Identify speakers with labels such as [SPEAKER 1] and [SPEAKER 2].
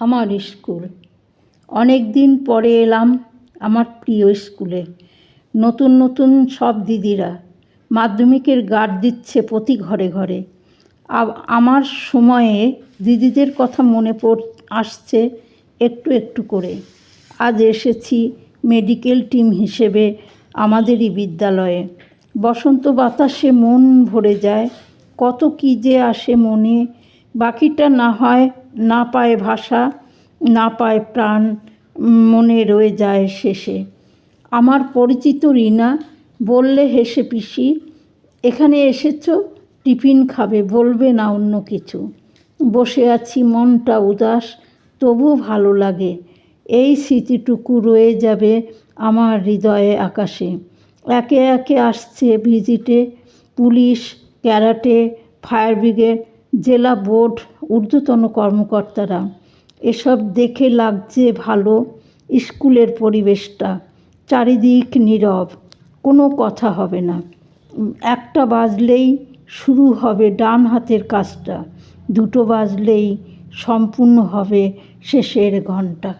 [SPEAKER 1] আমার স্কুল। অনেক দিন পরে এলাম আমার প্রিয় স্কুলে। নতুন নতুন সব দিদিরা মাধ্যমিকের গার্ড দিচ্ছে প্রতি ঘরে ঘরে। আমার সময়ে দিদিদের কথা মনে পড়, আসছে একটু একটু করে। আজ এসেছি মেডিকেল টিম হিসেবে আমাদেরই বিদ্যালয়ে। বসন্ত বাতাসে মন ভরে যায়, কত কী যে আসে মনে, বাকিটা না হয় না পায় ভাষা, না পায় প্রাণ, মনে রয়ে যায় শেষে। আমার পরিচিত রিনা বললে, হেসে পিসি, এখানে এসেছ, টিফিন খাবে, বলবে না অন্য কিছু। বসে আছি, মনটা উদাস তবু ভালো লাগে। এই স্মৃতিটুকু রয়ে যাবে আমার হৃদয়ে আকাশে। একে একে আসছে ভিজিটে, পুলিশ, ক্যারাটে, ফায়ার ব্রিগেড, জেলা বোর্ড ঊর্ধ্বতন কর্মকর্তারা, এসব দেখে লাগছে ভালো স্কুলের পরিবেশটা, চারিদিক নীরব, কোনো কথা হবে না। একটা বাজলেই শুরু হবে ডান হাতের কাজটা, দুটো বাজলেই সম্পূর্ণ হবে শেষের ঘণ্টা।